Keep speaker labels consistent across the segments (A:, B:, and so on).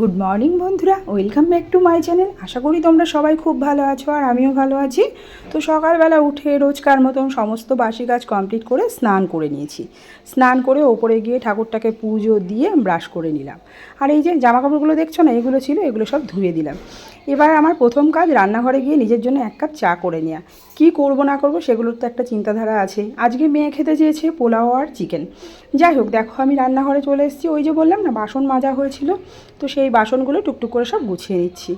A: Good morning বন্ধুরা। Welcome back to my channel আশা করি তোমরা সবাই খুব ভালো আছো আর আমিও ভালো আছি। তো সকালবেলা উঠে রোজকার মতন সমস্ত বাসি কাজ কমপ্লিট করে স্নান করে নিয়েছি। স্নান করে ওপরে গিয়ে ঠাকুরটাকে পুজো দিয়ে ব্রাশ করে নিলাম। আর এই যে জামা কাপড়গুলো দেখছ না, এগুলো ছিল, এগুলো সব ধুয়ে দিলাম। এবার আমার প্রথম কাজ রান্নাঘরে গিয়ে নিজের জন্য এক কাপ চা করে নেওয়া কী করব না করব সেগুলোর তো একটা চিন্তাধারা আছে। আজকে মেয়ে খেতে চেয়েছে পোলাও আর চিকেন যাই হোক, দেখো আমি রান্নাঘরে চলে এসেছি। ওই যে বললাম না, বাসন মাজা হয়েছিল। তো সেই বাসনগুলো টুকটুক করে সব গুছিয়ে নিচ্ছি।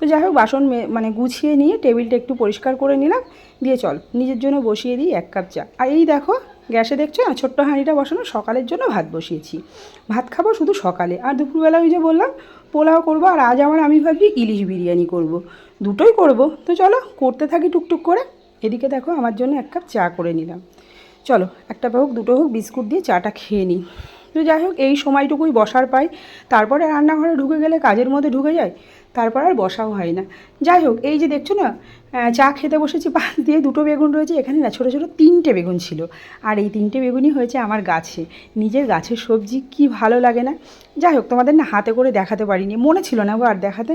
A: তো যাই হোক, বাসন মানে গুছিয়ে নিয়ে টেবিলটা একটু পরিষ্কার করে নিলাম। দিয়ে চল, নিজের জন্য বসিয়ে দিই এক কাপ চা। আর এই দেখো, গ্যাসে দেখছ না? ছোট্ট হাঁড়িটা বসানো, সকালের জন্য ভাত বসিয়েছি। ভাত খাব শুধু সকালে। আর দুপুরবেলা ওই যে বললাম, পোলাও করব, আর আজ আমার আমি ভাবছি ইলিশ বিরিয়ানি করব। দুটোই করব। তো চলো, করতে থাকি টুকটুক করে। এদিকে দেখো, আমার জন্য এক কাপ চা করে নিলাম। চলো, একটা হোক, দুটো হোক, বিস্কুট দিয়ে চাটা খেয়ে নিই। তো যাই হোক, এই সময়টুকুই বসার পাই। তারপরে রান্নাঘরে ঢুকে গেলে কাজের মধ্যে ঢুকে যায়, তারপর আর বসাও হয় না। যাই হোক, এই যে দেখছ না চা খেতে বসেছি, পাশ দিয়ে দুটো বেগুন রয়েছে, এখানে না ছোটো ছোটো তিনটে বেগুন ছিল। আর এই তিনটে বেগুনই হয়েছে আমার গাছে। নিজের গাছের সবজি কি ভালো লাগে না? যাই হোক, তোমাদের না হাতে করে দেখাতে পারিনি। মনে ছিল না গো আর দেখাতে।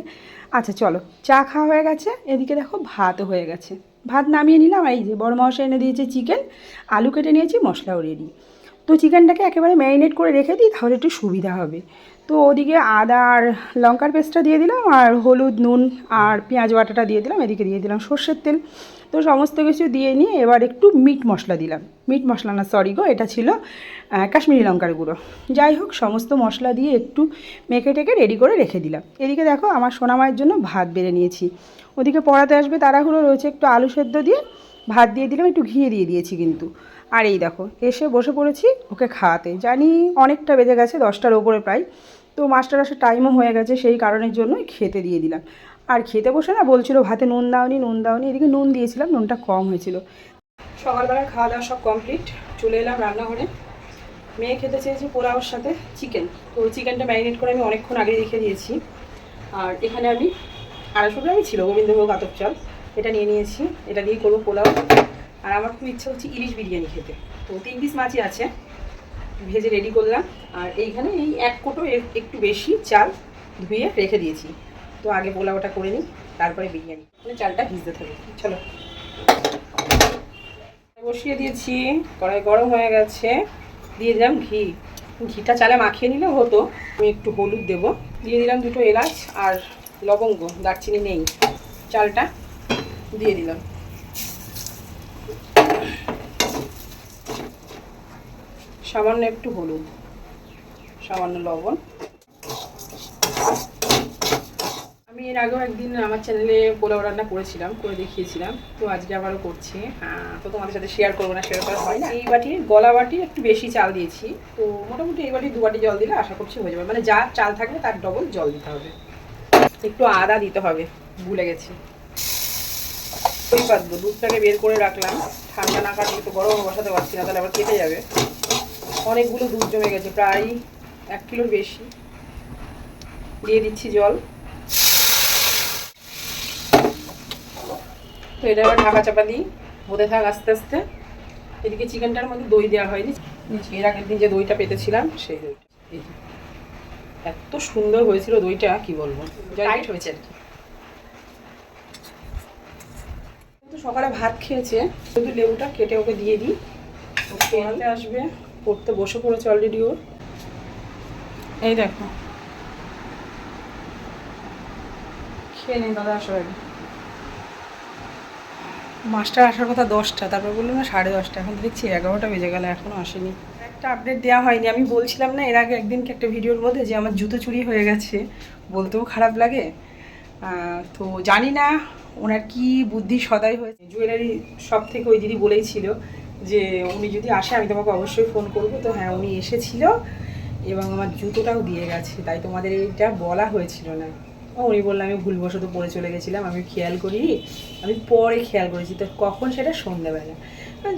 A: আচ্ছা চলো, চা খাওয়া হয়ে গেছে। এদিকে দেখো, ভাত হয়ে গেছে। ভাত নামিয়ে নিলাম, এই যে বড় মশা এনে দিয়েছে চিকেন, আলু কেটে নিয়েছি, মশলাও রেডি। তো চিকেনটাকে একেবারে ম্যারিনেট করে রেখে দিই, তাহলে একটু সুবিধা হবে। তো ওদিকে আদা আর লঙ্কার পেস্টটা দিয়ে দিলাম, আর হলুদ, নুন আর পেঁয়াজ বাটাটা দিয়ে দিলাম, এদিকে দিয়ে দিলাম সর্ষের তেল। তো সমস্ত কিছু দিয়ে নিয়ে এবার একটু মিট মশলা দিলাম। মিট মশলা না সরি গো, এটা ছিল কাশ্মীরি লঙ্কার গুঁড়ো। যাই হোক, সমস্ত মশলা দিয়ে একটু মেখে টেকে রেডি করে রেখে দিলাম। এদিকে দেখো, আমার সোনামায়ের জন্য ভাত বেড়ে নিয়েছি। ওদিকে পড়াতে আসবে তাড়াহুড়ো রয়েছে, একটু আলু সেদ্ধ দিয়ে ভাত দিয়ে দিলাম, একটু ঘিয়ে দিয়ে দিয়েছি কিন্তু। আর এই দেখো, এসে বসে পড়েছি ওকে খাওয়াতে। জানি অনেকটা বেজে গেছে, দশটার ওপরে প্রায়। তো মাস্টার আসার টাইমও হয়ে গেছে, সেই কারণের জন্যই খেতে দিয়ে দিলাম। আর খেতে বসে না বলছিল, ভাতে নুন দাওনি নুন দাওনি। এদিকে নুন দিয়েছিলাম, নুনটা কম হয়েছিল। সকালবেলা খাওয়া দাওয়া সব কমপ্লিট চলে এলাম রান্নাঘরে। মেয়ে খেতে চেয়েছি পোলাওর সাথে চিকেন তো চিকেনটা ম্যারিনেট করে আমি অনেকক্ষণ আগে রেখে দিয়েছি। আর এখানে আমি আড়াইশো গ্রামই ছিল, গোবিন্দভোগ আতপ চাল। এটা নিয়ে নিয়েছি। এটা দিয়ে করব পোলাও। আর আমার খুব ইচ্ছা হচ্ছে ইলিশ বিরিয়ানি খেতে। তো তিন পিস মাছই আছে, ভেজে রেডি করলাম। আর এইখানে এই এক কোটো একটু বেশি চাল ধুয়ে রেখে দিয়েছি। তো আগে পোলাওটা করে নিই, তারপরে বিরিয়ানি। মানে চালটা ভিজতে থাকবে চলো। বসিয়ে দিয়েছি, কড়াই গরম হয়ে গেছে। দিয়ে দিলাম ঘি। ঘিটা চালে মাখিয়ে নিলে হতো। আমি একটু হলুদ দেবো। দিয়ে দিলাম দুটো এলাচ আর লবঙ্গ, দারচিনি নেই। চালটা দিয়ে দিলাম। সামান্য একটু হলুদ, সামান্য লবণ। আমি এর আগেও একদিন আমার চ্যানেলে পোলাও রান্না করেছিলাম, করে দেখিয়েছিলাম, তো আজকে আবারও করছি। তো তোমাদের সাথে শেয়ার করব না শেয়ার করা হয় এই বাটির গলা বাটি একটু বেশি চাল দিয়েছি, তো মোটামুটি এই বাটি দু বাটি জল দিলে আশা করছি হয়ে যাবে। মানে যা চাল থাকবে তার ডবল জল দিতে হবে। একটু আদা দিতে হবে, ভুলে গেছি। দুধটাকে বের করে রাখলাম। ঠান্ডা না কাটলে তো গরম বসাতে পারছি না, তাহলে আবার কেটে যাবে। অনেকগুলো দুধ জমে গেছে প্রায় এক কিলোর বেশি। দিয়ে দিচ্ছি জল। তো এটা আবার ঢাকা চাপা দিই হতে থাক আস্তে আস্তে। এদিকে চিকেনটার মধ্যে দই দেওয়া হয়নি। এর আগের দিন যে দইটা পেতেছিলাম সেই দইটা। এত সুন্দর হয়েছিল দইটা কি বলব? টাইট হয়েছে আর কি। তো সকালে ভাত খেয়েছে। শুধু লেবুটা কেটে ওকে দিয়ে দিই। ও খেতে আসবে। পড়তে বসে পড়েছে অলরেডি ও এই দেখো। খেয়ে নিন দাদা আগে। মাস্টার আসার কথা দশটা, তারপর বলল না সাড়ে দশটা, এখন দেখছি এগারোটা বেজে গেল এখনও আসেনি। একটা আপডেট দেওয়া হয়নি, আমি বলছিলাম না এর আগে একদিনকে একটা ভিডিওর মধ্যে যে আমার জুতো চুরি হয়ে গেছে, বলতেও খারাপ লাগে। তো জানি না ওনার কি বুদ্ধি সদাই হয়েছে। জুয়েলারি সব থেকে ওই দিদি বলেই ছিল যে উনি যদি আসে, আমি তোমাকে অবশ্যই ফোন করব। তো হ্যাঁ উনি এসেছিল এবং আমার জুতোটাও দিয়ে গেছে, তাই তোমাদের এইটা বলা হয়েছিল না। ও, উনি বলল, আমি ভুলবশত পরে চলে গেছিলাম, আমি খেয়াল করিনি, আমি পরে খেয়াল করেছি, তো কখন সেটা সন্ধ্যেবেলা?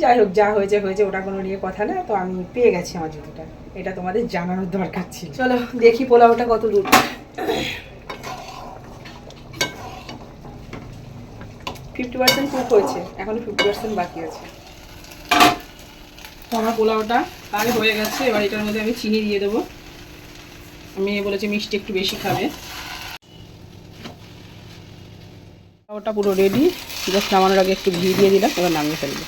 A: যাই হোক, যা হয়েছে হয়েছে, ওটা কোনো নিয়ে কথা না, তো আমি পেয়ে গেছি আমার জুতোটা। এটা তোমাদের জানানোর দরকার ছিল। চলো, দেখি পোলাওটা কত দূর। ফিফটি পার্সেন্ট কুক হয়েছে, এখনও ফিফটি পার্সেন্ট বাকি আছে। আমার পোলাওটা প্রায় হয়ে গেছে। এবার এটার মধ্যে আমি চিনি দিয়ে দেবো। আমি বলেছি মিষ্টি একটু বেশি খাবে। ওটা পুরো রেডি জাস্ট নামানোর আগে একটু ঘি দিয়ে দিলাম, এবার নামিয়ে ফেলব।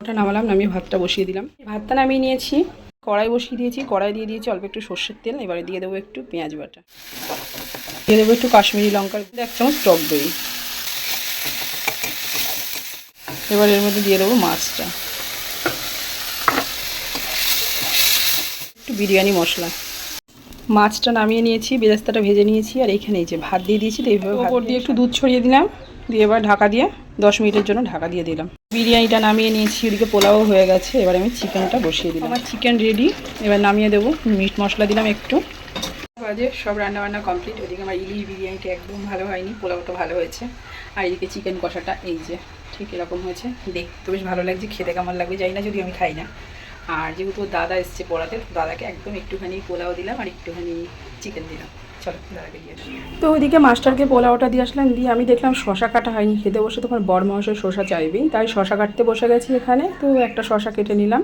A: ওটা নামালাম, নামিয়ে ভাতটা বসিয়ে দিলাম। ভাতটা নামিয়ে নিয়েছি। কড়াই বসিয়ে দিয়েছি, কড়াই দিয়ে দিয়েছি অল্প একটু সর্ষের তেল, এবারে দিয়ে দেবো একটু পেঁয়াজ বাটা। দিয়ে দেবো একটু কাশ্মীরি লঙ্কার এক চামচ টক দই এবার এর মধ্যে দিয়ে দেবো মাছটা। বিরিয়ানি মশলা। মাছটা নামিয়ে নিয়েছি বেরেস্তাটা ভেজে নিয়েছি আর এইখানে এই যে ভাত দিয়ে দিয়েছি তো এইভাবে ওপর দিয়ে একটু দুধ ছড়িয়ে দিলাম দিয়ে এবার ঢাকা দিয়ে দশ মিনিটের জন্য ঢাকা দিয়ে দিলাম। বিরিয়ানিটা নামিয়ে নিয়েছি ওদিকে পোলাও হয়ে গেছে এবার আমি চিকেনটা বসিয়ে দিলাম। আমার চিকেন রেডি এবার নামিয়ে দেবো মিট মশলা দিলাম একটু। বাজে সব রান্না বান্না কমপ্লিট ওদিকে আমার ইলিশ বিরিয়ানিটা একদম ভালো হয়নি পোলাওটা ভালো হয়েছে আর এদিকে চিকেন কষাটা এই যে ঠিক এরকম হয়েছে দেখতে বেশ ভালো লাগছে খেতে কেমন লাগবে জানি না যদি আমি খাই না। আর যেহেতু ওর দাদা এসছে পড়াতে তো দাদাকে একদম একটুখানি পোলাও দিলাম আর একটুখানি চিকেন দিলাম। চলো দাদাকে দিয়ে আসি। তো ওইদিকে মাস্টারকে পোলাওটা দিয়ে আসলাম দিয়ে আমি দেখলাম শশা কাটা হয়নি খেতে বসে তখন বড় মহাশয় শশা চাইবেই তাই শশা কাটতে বসে গেছি এখানে তো একটা শশা কেটে নিলাম।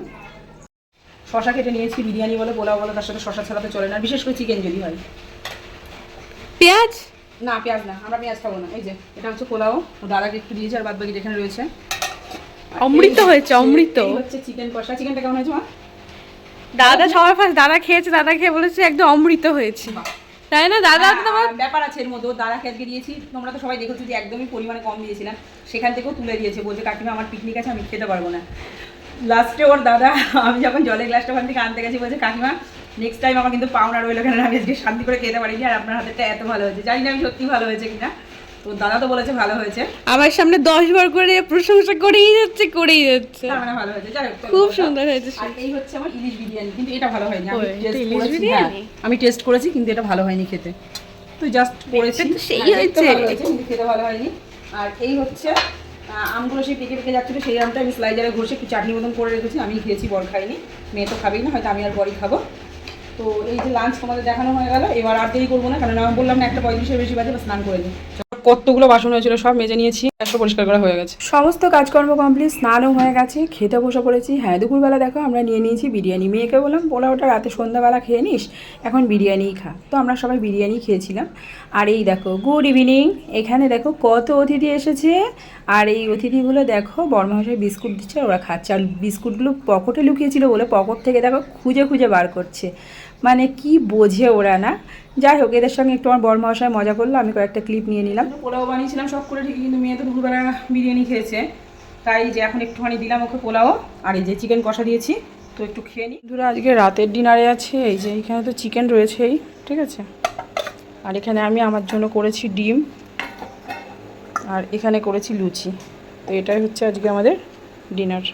A: শশা কেটে নিয়েছি বিরিয়ানি বলে পোলাও বলে তার সাথে শশা ছাড়াতে চলে না বিশেষ করে চিকেন যদি হয়।
B: পেঁয়াজ?
A: না পেঁয়াজ না আমরা পেঁয়াজ খাব না এই যে এটা হচ্ছে পোলাও ও দাদাকে একটু দিয়েছে আর বাদ বাকি এখানে রয়েছে।
B: অমৃত হয়েছে, অমৃত।
A: হচ্ছে চিকেন কষা। চিকেনটা কেমন হয়েছে মা?
B: দাদা সবার ফার্স্ট দাদা খেয়েছে দাদা খেয়ে বলেছে একদম অমৃত হয়েছে। তাই না দাদা তোমার?
A: হ্যাঁ, ব্যাপার আছে এর মধ্যে দাদাকে আজকে দিয়েছি। তোমরা তো সবাই দেখেছ যে একদমই পরিমাণে কম দিয়েছিলাম। সেখান থেকেও তুলে দিয়েছে। বলছে কাকিমা আমার পিকনিক আছে আমি খেতে পারব না। লাস্টে ওর দাদা আমি যখন জলের গ্লাসটা ওখান থেকে আনতে গেছি বলছে কাকিমা নেক্সট টাইম আমার কিন্তু পাওনা রইল কেন আমি আজকে শান্তি করে খেতে পারিনি আর আপনার হাতেরটা এত ভালো হয়েছে। জানি না আমি সত্যি ভালো হয়েছে কিনা। তো দাদা তো বলেছে ভালো হয়েছে।
B: আমার সামনে দশ বার করে প্রশংসা করেই যাচ্ছে করেই যাচ্ছে।
A: মানে ভালো হয়েছে।
B: খুব সুন্দর হয়েছে
A: আর এই হচ্ছে আমার ইলিশ বিরিয়ানি কিন্তু এটা ভালো হয়নি। আমি
B: ইলিশ বিরিয়ানি?
A: হ্যাঁ, আমি টেস্ট করেছি কিন্তু এটা ভালো হয়নি খেতে। তো জাস্ট করেছি।
B: সেই
A: হ্যাঁ,
B: হয়েছে।
A: খেতে ভালো হয়নি। আর এই হচ্ছে আমগুলো সেই পেকে পেকে যাচ্ছিল সেই আমটা আমি স্লাইজারে ঘষে একটু চাটনি মতন করে রেখেছি। আমি খেয়েছি বর খাইনি মেয়ে তো খাবেই না হয়তো আমি আর বরই খাব। তো এই যে লাঞ্চ তোমাদের দেখানো হয়ে গেল এবার আর দেরি করব না কারণ আমি বললাম না একটা পঁয়ত্রিশের বেশি বাজে বা স্নান করে দিই। কতগুলো বাসন হয়েছিল সব মেজে নিয়েছি একশো পরিষ্কার করা হয়ে গেছে। সমস্ত কাজকর্ম কমপ্লিট স্নানও হয়ে গেছে, খেতে বসে পড়েছি। হ্যাঁ দুপুরবেলা দেখো, আমরা নিয়ে নিয়েছি বিরিয়ানি। মেয়েকে বললাম বলা ওটা রাতে সন্ধ্যাবেলা খেয়ে নিস? এখন বিরিয়ানিই খা। তো আমরা সবাই বিরিয়ানি খেয়েছিলাম। আর এই দেখো গুড ইভিনিং এখানে দেখো, কত অতিথি এসেছে। আর এই অতিথিগুলো দেখো, বর্মহাশয় বিস্কুট দিচ্ছে, ওরা খাচ্ছে। আর বিস্কুটগুলো পকেটে লুকিয়েছিল বলে পকেট থেকে দেখো, খুঁজে খুঁজে বার করছে। মানে কি বোঝে ওরা না? যাই হোক এদের সঙ্গে একটু আমার বড় মহাশয় মজা করল আমি কয়েকটা ক্লিপ নিয়ে নিলাম। পোলাও বানিয়েছিলাম সব করে ঠিকই কিন্তু মেয়ে তো দুপুরবেলা বিরিয়ানি খেয়েছে। তাই যে এখন একটুখানি দিলাম ওকে পোলাও। আর এই যে চিকেন কষা দিয়েছি তো একটু খেয়ে নিই। ধরো আজকে রাতের ডিনারে আছে এই যে এখানে তো চিকেন রয়েছেই ঠিক আছে? আর এখানে আমি আমার জন্য করেছি ডিম আর এখানে করেছি লুচি। তো এটাই হচ্ছে আজকে আমাদের ডিনার